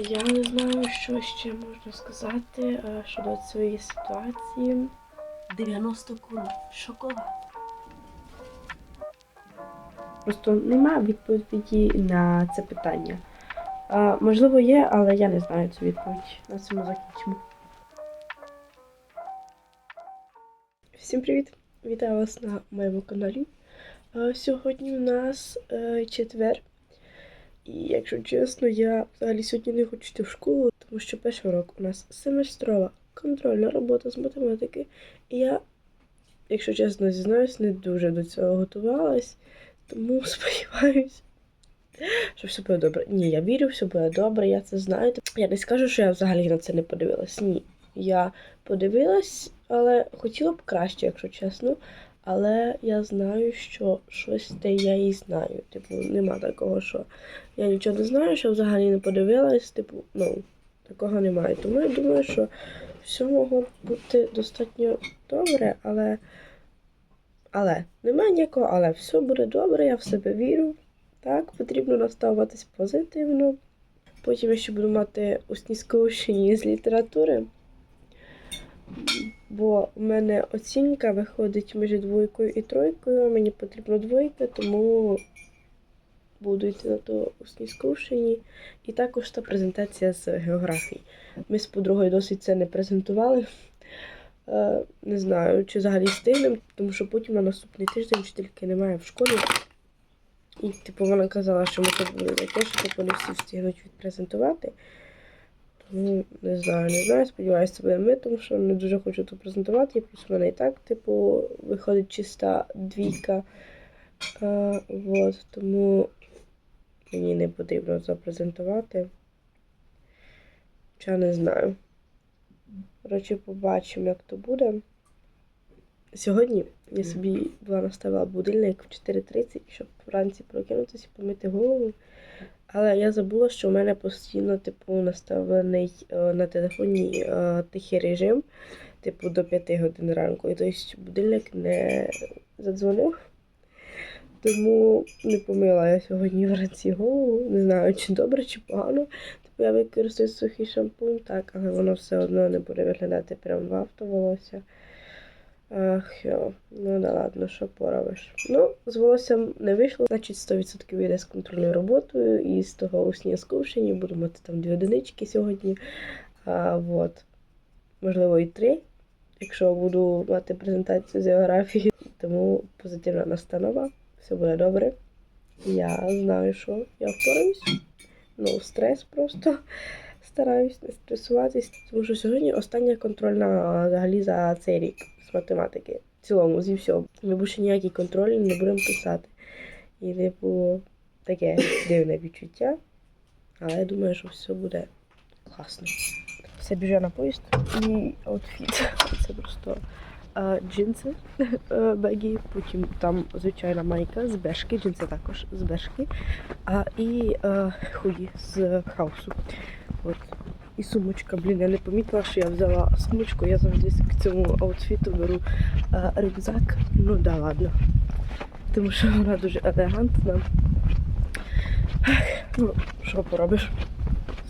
Я не знаю, що ще можна сказати е, щодо цієї ситуації. 90 кун шоколад. Просто немає відповіді на це питання. А, можливо, є, але я не знаю цю відповідь. На цьому закінчимо. Всім привіт! Вітаю вас на моєму каналі. А, сьогодні у нас е, четвер. І якщо чесно, я взагалі сьогодні не хочу йти в школу, тому що перший урок у нас семестрова контрольна робота з математики. І я, якщо чесно зізнаюсь, не дуже до цього готувалась, тому сподіваюся, що все буде добре. Ні, я вірю, все буде добре, я це знаю. Я не скажу, що я взагалі на це не подивилась. Ні. Я подивилась, але хотіла б краще, якщо чесно. Але я знаю, що щось те я і знаю. Типу, нема такого, що я нічого не знаю, що взагалі не подивилась. Типу, ну, такого немає. Тому я думаю, що все могло бути достатньо добре, але. Але немає ніякого, але все буде добре, я в себе вірю. Так, потрібно наставатись позитивно. Потім я ще буду мати усні скорочення з літератури. Бо в мене оцінка виходить між двойкою і тройкою. Мені потрібно двойка, тому буду йти на то усні скрушені. І також та презентація з географії. Ми з подругою досить це не презентували. Е, Не знаю, чи взагалі встигнемо, тому що потім на наступний тиждень вчительки немає в школі. І типу вона казала, що ми тут були таке, що типу не всі встигнуть відпрезентувати. Тому не знаю, не знаю, сподіваюся, це буде ми, тому що не дуже хочу то презентувати. Плюс в мене і так, типу, виходить чиста двійка. А, вот, тому мені не потрібно запрезентувати. Хоча не знаю. Коротше, побачимо, як то буде. Сьогодні я собі була наставила будильник в 4.30, щоб вранці прокинутися і помити голову. Але я забула, що в мене постійно, типу, наставлений е, на телефоні е, тихий режим, типу, до 5 годин ранку. І тобто будильник не задзвонив. Тому не помила я сьогодні вранці голову. Не знаю, чи добре, чи погано. Типу я використаю сухий шампунь, так, але воно все одно не буде виглядати прям вавто волосся. Ах, йо, ну да ладно, що поробиш. Ну, з волоссям не вийшло, значить 100% йде з контрольною роботою, і з того усні скушені, буду мати там дві одинички сьогодні. А, вот. Можливо, і три, якщо буду мати презентацію з географії. Тому позитивна настанова, все буде добре. Я знаю, що я впораюсь. Ну, стрес просто. Стараюсь не стресуватись, тому що сьогодні остання контрольна взагалі за цей рік з математики. В цілому, зі всього. Ми більше ніякі контролі не будемо писати. І, типу, таке дивне відчуття. Але я думаю, що все буде класно. Все біжу на поїзд і аутфіт. Це просто е, джинси е, бегі, потім там звичайна майка з бешки, джинси також з бешки, а, і е, худі з хаусу. От. І сумочка, блін, я не помітила, що я взяла сумочку, я завжди к цьому аутфіту беру е, рюкзак. Ну да, ладно. Тому що вона дуже елегантна. Ну, що поробиш?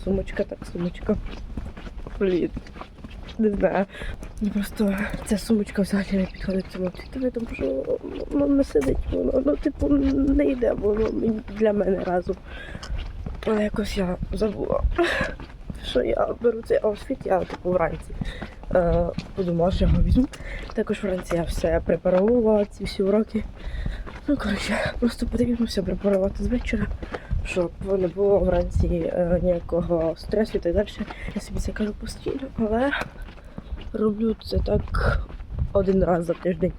Сумочка, так, сумочка. Блін. Не знаю. Ну, Просто ця сумочка взагалі не підходить цьому аутфіту, тому що воно не сидить, воно, ну, типу, не йде, воно для мене разом. Але якось я забула, що я беру цей аутфіт, я типу вранці е, подумала, що я його візьму. Також вранці я все препаровувала, ці всі уроки. Ну, коротше, просто потрібно все препарувати з вечора, щоб не було вранці е, ніякого стресу і так далі. Я собі це кажу постійно, але роблю це так один раз за тиждень.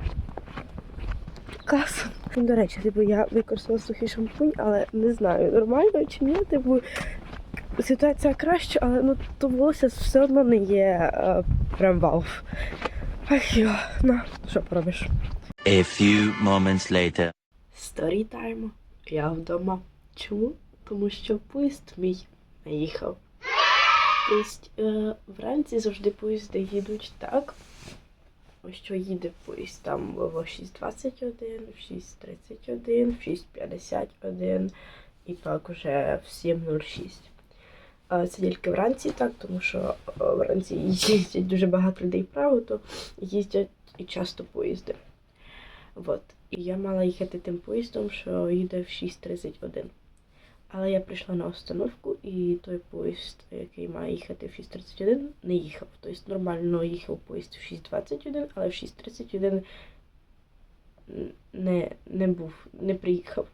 Клас. До речі, типу, я використала сухий шампунь, але не знаю, нормально чи ні. Типу, ситуація краща, але ну, то волосся все одно не є е, прям вау. Ах йо, ну, що поробиш? A few moments later. Сторітайм. Я вдома. Чому? Тому що поїзд мій не їхав. Тобто е, вранці завжди поїзди їдуть так. Ось що їде поїзд там в 6.21, в 6.31, в 6.51 і так уже в 7.06. Це тільки вранці, так, тому що е, вранці їздять дуже багато людей вправо, то їздять і часто поїзди. От. І я мала їхати тим поїздом, що їде в 6.31. Але я прийшла на остановку, і той поїзд, який має їхати в 6.31, не їхав. Тобто нормально їхав поїзд в 6.21, але в 6.31 не, не був, не приїхав.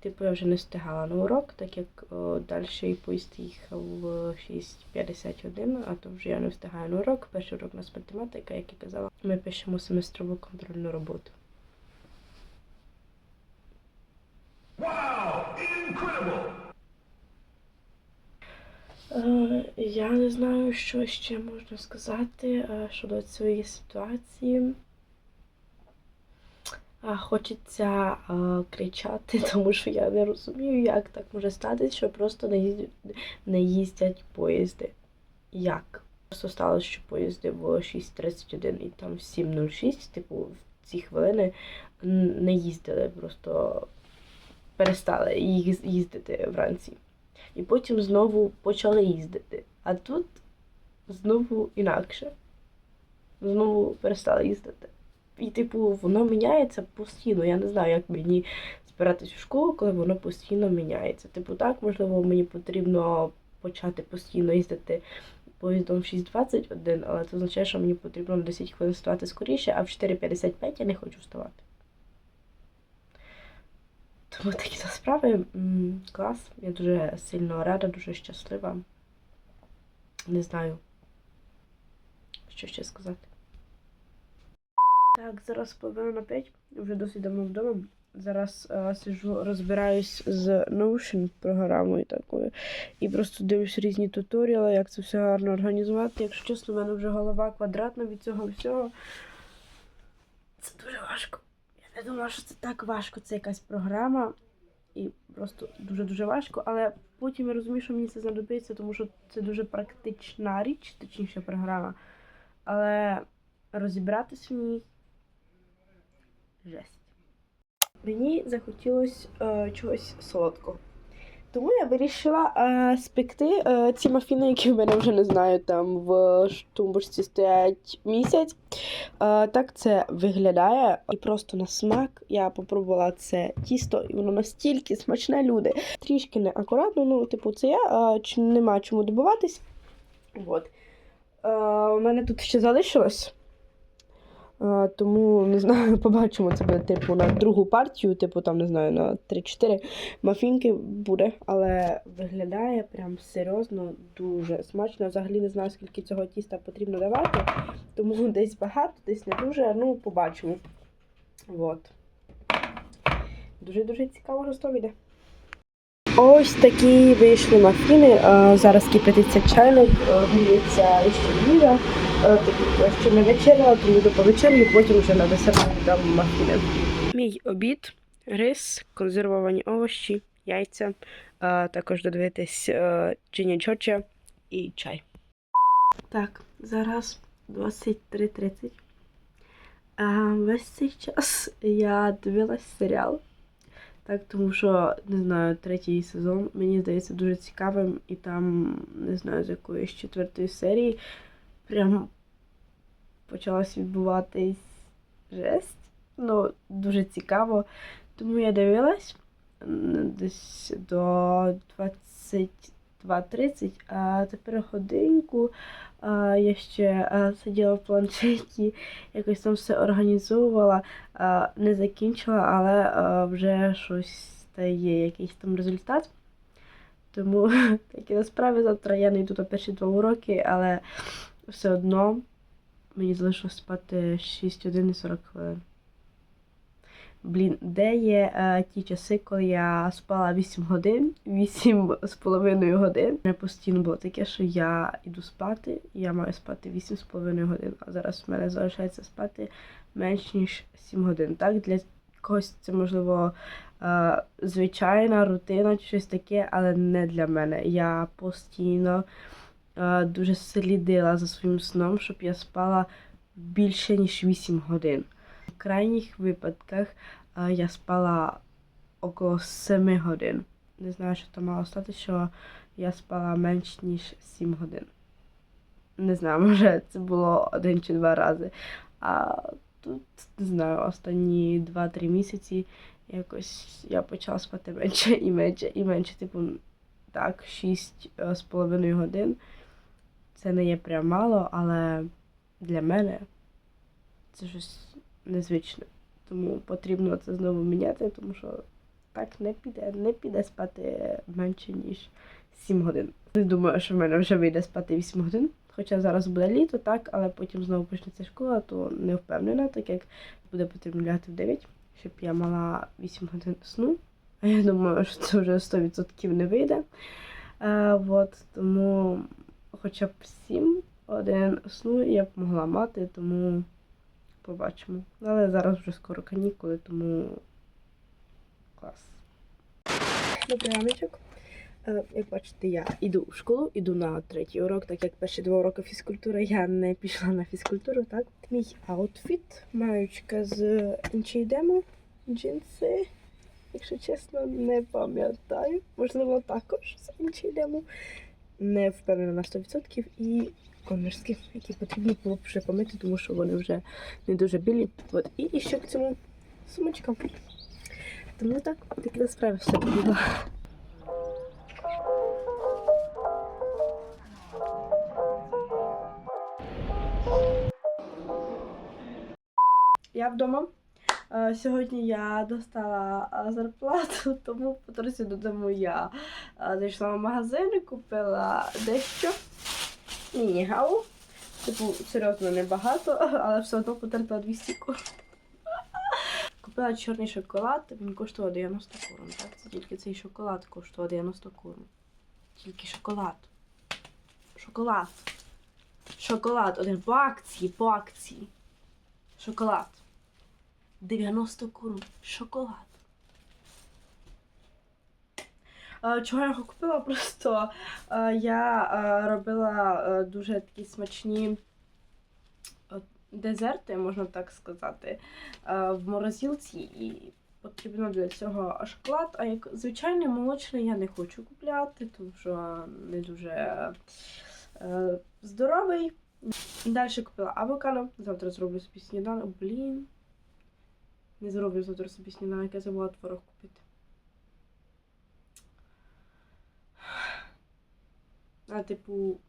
Типу, я вже не встигала на урок, так як о, далі поїзд їхав в 6.51, а то вже я не встигаю на урок. Перший урок у нас математика, як я казала, ми пишемо семестрову контрольну роботу. Wow! Incredible! Е, Я не знаю, що ще можна сказати е, щодо цієї ситуації. А, Хочеться е, кричати, тому що я не розумію, як так може статися, що просто не їздять, не їздять поїзди. Як? Просто сталося, що поїзди в 6.31 і там 7.06, типу, в ці хвилини не їздили, просто перестали їздити вранці. І потім знову почали їздити. А тут знову інакше. Знову перестали їздити. І, типу, воно міняється постійно. Я не знаю, як мені збиратись в школу, коли воно постійно міняється. Типу, так, можливо, мені потрібно почати постійно їздити поїздом в 6.21, але це означає, що мені потрібно на 10 хвилин вставати скоріше, а в 4.55 я не хочу вставати. Тому такі то справи. Клас. Я дуже сильно рада, дуже щаслива. Не знаю, що ще сказати. Так, зараз половина на 5. Вже досить давно вдома. Зараз е, сиджу, розбираюсь з Notion програмою такою. І просто дивлюсь різні туторіали, як це все гарно організувати. Якщо чесно, в мене вже голова квадратна від цього всього. Це дуже важко. Я не думала, що це так важко. Це якась програма. І просто дуже-дуже важко. Але потім я розумію, що мені це знадобиться, тому що це дуже практична річ, точніше програма. Але розібратись в ній жесть. Мені захотілося е, чогось солодкого. Тому я вирішила е, спекти е, ці мафіни, які в мене вже не знаю, там в тумбочці стоять місяць. Е, так це виглядає. І просто на смак я попробувала це тісто, і воно настільки смачне, люди. Трішки неакуратно, ну, типу, це я, е, нема чому добиватись. От. Е, у мене тут ще залишилось. Тому не знаю, побачимо. Це буде типу на другу партію, типу там, не знаю, на 3-4 мафінки буде, але виглядає прям серйозно дуже смачно. Взагалі не знаю, скільки цього тіста потрібно давати, тому десь багато, десь не дуже. Ну, побачимо. От. Дуже-дуже цікаво, вийде. Ось такі вийшли мафіни. Зараз кипятиться чайник, е, гріється ще їжа. Е, ще не вечеряла, тому до повечерю, потім вже на десерт дам мафіни. Мій обід, рис, консервовані овочі, яйця, а також додивитись Джині Джорджа і чай. Так, зараз 23.30. А, весь цей час я дивилась серіал. Так, тому що, не знаю, третій сезон мені здається дуже цікавим, і там, не знаю, з якоїсь четвертої серії прям почалась відбуватись жесть. Ну, дуже цікаво. Тому я дивилась десь до 22.30, а тепер годинку. А, я ще а, сиділа в планшеті, якось там все організовувала, а, не закінчила, але а, вже щось та є, якийсь там результат. Тому такі насправді завтра я не йду на перші два уроки, але все одно мені залишилось спати 6 годин і 40 хвилин. Блін, де є е, ті часи, коли я спала 8 годин, 8 з половиною годин. У мене постійно було таке, що я йду спати, і я маю спати 8 з половиною годин, а зараз в мене залишається спати менш ніж 7 годин. Так, для когось це можливо е, звичайна рутина чи щось таке, але не для мене. Я постійно дуже слідила за своїм сном, щоб я спала більше ніж 8 годин. В крайніх випадках е, я спала около 7 годин. Не знаю, що там мало стати, що я спала менш ніж 7 годин. Не знаю, може це було один чи два рази. А тут, не знаю, останні 2-3 місяці якось я почала спати менше і менше і менше. Типу, так, 6 е, з половиною годин. Це не є прям мало, але для мене це щось незвичне. Тому потрібно це знову міняти, тому що так не піде, не піде спати менше, ніж 7 годин. Не думаю, що в мене вже вийде спати 8 годин. Хоча зараз буде літо, так, але потім знову почнеться школа, то не впевнена, так як буде потрібно лягати в 9, щоб я мала 8 годин сну. А я думаю, що це вже 100% не вийде. Е, от, тому хоча б 7 годин сну я б могла мати, тому побачимо. Але зараз вже скоро канікули, тому клас. Добрий раночок. Е, Як бачите, я йду в школу, йду на третій урок, так як перші два уроки фізкультури я не пішла на фізкультуру, так? Мій аутфіт, маючка з демо, джинси. Якщо чесно, не пам'ятаю. Можливо, також з демо. Не впевнена на 100%. І конверски, які потрібно було б вже помити, тому що вони вже не дуже білі. От. І, ще к цьому сумочка. Тому так, такі справи все побігла. Я вдома. Е, Сьогодні я достала е, зарплату, тому по дорозі додому я е, зайшла в магазин і купила дещо. Міні-гау. Типу, серйозно небагато, але все одно потерпіла 200 корм. Купила чорний шоколад, він коштував 90 корм. Так? Це тільки цей шоколад коштував 90 корм. Тільки шоколад. Шоколад. Шоколад. Один по акції, по акції. Шоколад. 90 корм. Шоколад. Е, Чого я його купила? Просто е, я е, робила дуже такі смачні дезерти, можна так сказати, в морозилці. І потрібно для цього шоколад. А як звичайний молочний я не хочу купляти, тому що не дуже здоровий. Далі купила авокадо. Завтра зроблю собі сніданок. Блін. Не зроблю завтра собі сніданок, я забула творог купити. А, типу,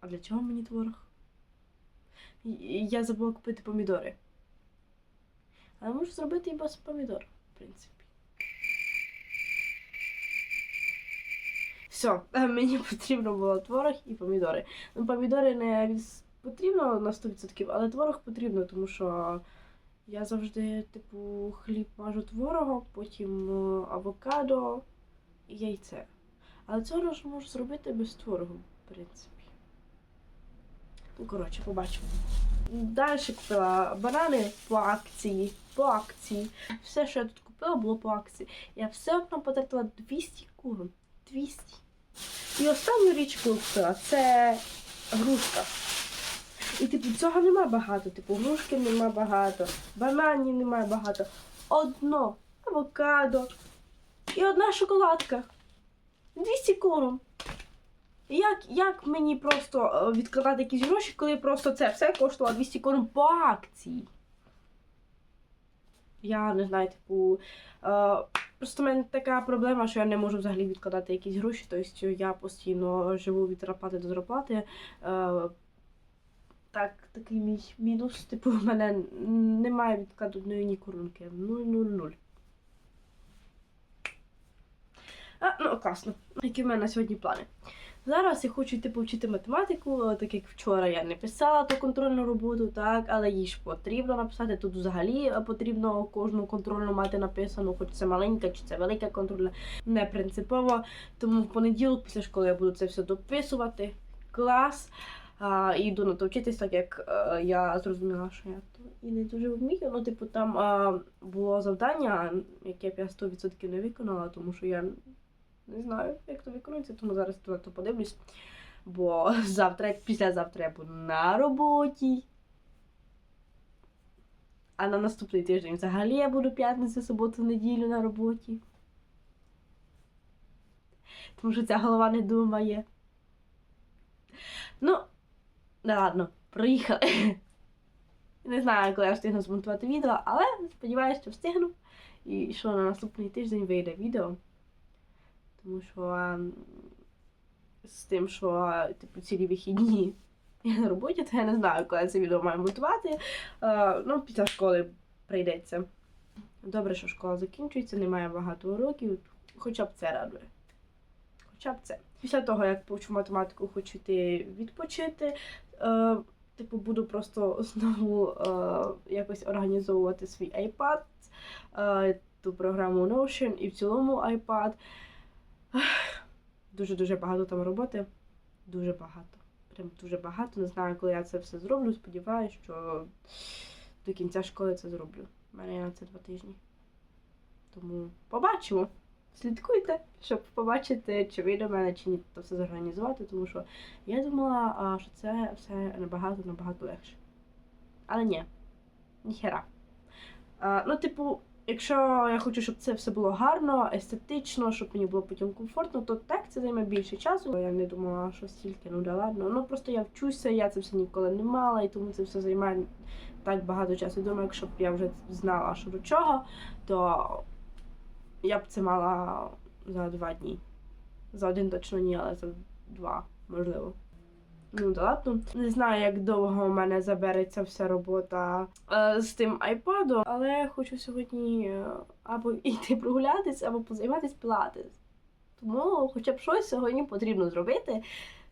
а для чого мені творог? Я забула купити помідори. Але можу зробити і без помідор, в принципі. Все, мені потрібно було творог і помідори. Ну, помідори не потрібно на 100%, але творог потрібно, тому що я завжди, типу, хліб мажу творогом, потім е, авокадо і яйце. Але цього ж можу зробити без творогу, в принципі. Ну, коротше, побачимо. Далі купила банани по акції. По акції. Все, що я тут купила, було по акції. Я все одно потратила 200 корм. 200. І останню річ, купила, це грушка. І типу цього нема багато. Типу, грушки нема багато, бананів нема багато. Одно авокадо і одна шоколадка. 200 корм. Як, як мені просто е, відкладати якісь гроші, коли просто це все коштувало 200 корм по акції? Я не знаю, типу. Е, просто в мене така проблема, що я не можу взагалі відкладати якісь гроші. Тобто я постійно живу від зарплати до зарплати. Е, так, такий мій мінус. Типу, в мене немає відкладеної ні коронки. 0,00. А, ну, класно. Які в мене сьогодні плани? Зараз я хочу йти повчити математику, так як вчора я не писала ту контрольну роботу, так, але їй ж потрібно написати. Тут взагалі потрібно кожну контрольну мати написану, хоч це маленька, чи це велика контрольна, не принципово. Тому в понеділок після школи я буду це все дописувати. Клас. А, і йду на то вчитись, так як е, я зрозуміла, що я то і не дуже вмію. Ну, типу, там е, було завдання, яке б я 100% не виконала, тому що я не знаю, як то виконується, тому зараз на то подивлюсь. Бо завтра, післязавтра я буду на роботі. А на наступний тиждень взагалі я буду п'ятницю, суботу, неділю на роботі. тому що ця голова не думає. Ну, не ладно, проїхали. Не знаю, коли я встигну змонтувати відео, але сподіваюся, що встигну. І що на наступний тиждень вийде відео. Тому що ем, з тим, що типу цілі вихідні я на роботі, то я не знаю, коли це відео маю монтувати. Е, ну, після школи прийдеться. Добре, що школа закінчується, немає багато уроків, хоча б це радує. Хоча б це. Після того, як повчу математику, хочу йти відпочити. Е, типу, буду просто знову е, якось організовувати свій iPad, е, ту програму Notion і в цілому iPad. Дуже-дуже багато там роботи. Дуже багато. Прям дуже багато. Не знаю, коли я це все зроблю. Сподіваюся, що до кінця школи це зроблю. У мене на це два тижні. Тому побачимо. Слідкуйте, щоб побачити, чи вийде в мене, чи ні, то все зорганізувати, тому що я думала, що це все набагато набагато легше. Але ні, ніхера. Ну, типу, якщо я хочу, щоб це все було гарно, естетично, щоб мені було потім комфортно, то так це займе більше часу. Я не думала, що стільки, ну да ладно. Ну просто я вчуся, я це все ніколи не мала, і тому це все займає так багато часу. Думаю, якщо б я вже знала, що до чого, то я б це мала за два дні. За один точно ні, але за два, можливо. Ну, да ладно. Не знаю, як довго у мене забереться вся робота е, з тим айпадом, але хочу сьогодні е, або йти прогулятись, або позайматись пілатес. Тому хоча б щось сьогодні потрібно зробити.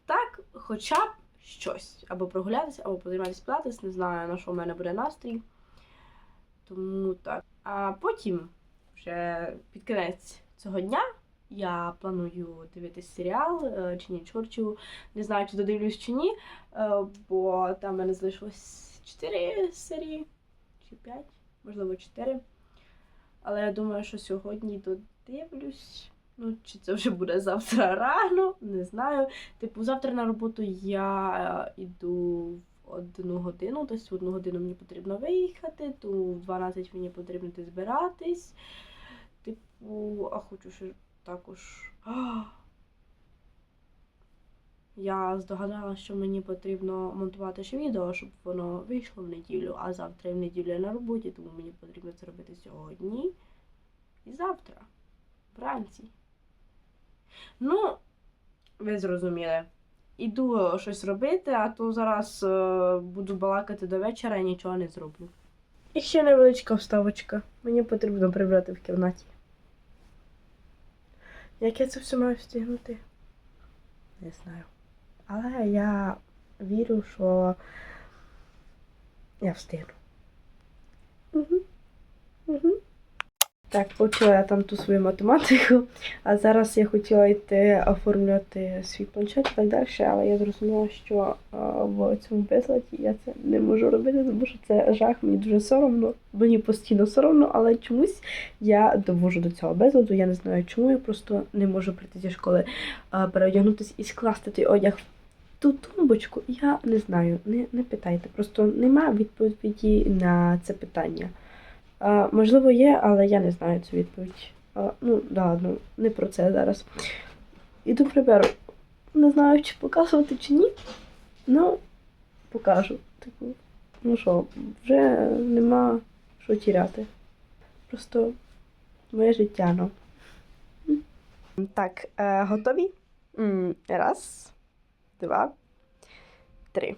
Так, хоча б щось. Або прогулятися, або позайматись пілатес. Не знаю, на що в мене буде настрій. Тому так. А потім, вже під кінець цього дня, я планую дивитись серіал е, чи ні Чорчу. Не знаю, чи додивлюсь чи ні, е, бо там в мене залишилось 4 серії чи 5, можливо, 4. Але я думаю, що сьогодні додивлюсь. Ну, чи це вже буде завтра рано, не знаю. Типу, завтра на роботу я йду в одну годину, тобто в одну годину мені потрібно виїхати, то в 12 мені потрібно збиратись. Типу, а хочу ще також. А! Я здогадалася, що мені потрібно монтувати ще відео, щоб воно вийшло в неділю, а завтра і в неділю я на роботі, тому мені потрібно це робити сьогодні і завтра, вранці. Ну, ви зрозуміли. Іду щось робити, а то зараз е, буду балакати до вечора і нічого не зроблю. І ще невеличка вставочка. Мені потрібно прибрати в кімнаті. Як я це все маю встигнути? Не знаю. Але я вірю, що я встигну. Так, почала я там ту свою математику, а зараз я хотіла йти оформлювати свій планшет і так далі, але я зрозуміла, що в цьому безладі я це не можу робити, тому що це жах, мені дуже соромно. Мені постійно соромно, але чомусь я довожу до цього безладу. Я не знаю, чому я просто не можу прийти зі школи, переодягнутися і скласти той одяг в ту тумбочку. Я не знаю, не, не питайте. Просто немає відповіді на це питання. А, можливо, є, але я не знаю цю відповідь. А, ну, да, ладно, не про це зараз. Іду приберу. Не знаю, чи показувати, чи ні. Ну, покажу. Типу, ну що, вже нема що тіряти. Просто моє життя, ну. Так, е, готові? Раз, два, три.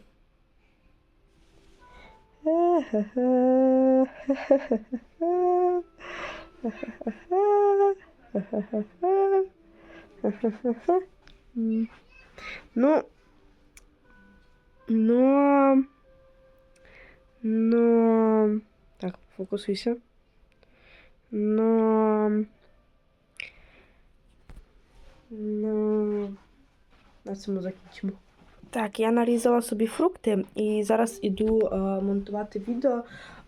Ну, но, но, так, фокусуйся. Но, но, на цьому закінчимо. Так, я нарізала собі фрукти і зараз іду е, монтувати відео.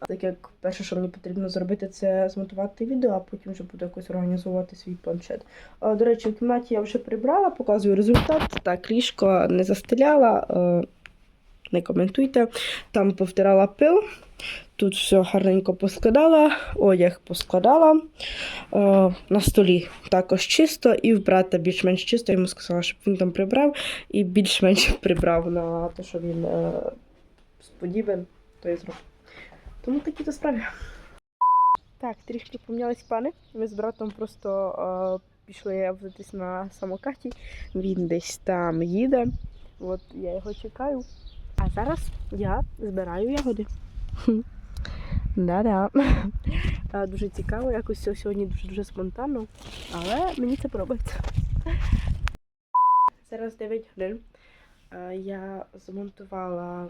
Так як перше, що мені потрібно зробити, це змонтувати відео, а потім вже буду якось організувати свій планшет. Е, до речі, в кімнаті я вже прибрала, показую результат. Так, ліжко не застеляла. Е, не коментуйте. Там повтирала пил, тут все гарненько поскладала, одяг поскладала. Е, на столі також чисто, і в брата більш-менш чисто. Йому сказала, щоб він там прибрав, і більш-менш прибрав на те, що він е, сподібен, то і зробив. Тому такі то справи. Так, трішки помінялись плани. Ми з братом просто е, пішли взятись на самокаті. Він десь там їде. От я його чекаю. А зараз я збираю ягоди. Да-да. Дуже цікаво, якось все сьогодні дуже-дуже спонтанно, але мені це подобається. Зараз 9 годин. Е, Я змонтувала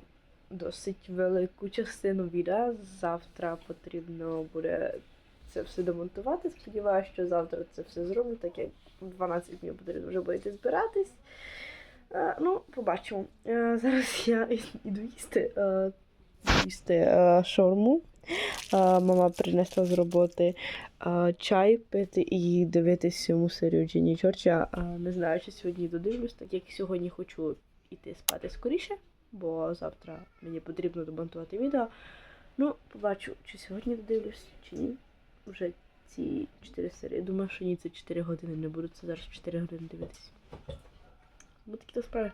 досить велику частину відео. Завтра потрібно буде це все демонтувати. Сподіваюся, що завтра це все зроблю, так як в 12 днів потрібно вже буде збиратись. Е, Ну, побачимо. Е, Зараз я іду їсти, е, їсти шаурму. Е, Мама принесла з роботи чай пити і дивитись цьому серію Джині Чорча. Е, Не знаю, чи сьогодні додивлюсь, так як сьогодні хочу йти спати скоріше, бо завтра мені потрібно домонтувати відео. Ну, побачу, чи сьогодні додивлюсь, чи ні. Вже ці 4 серії. Думаю, що ні, це 4 години не буду. Це зараз 4 години Vou ter que dar pra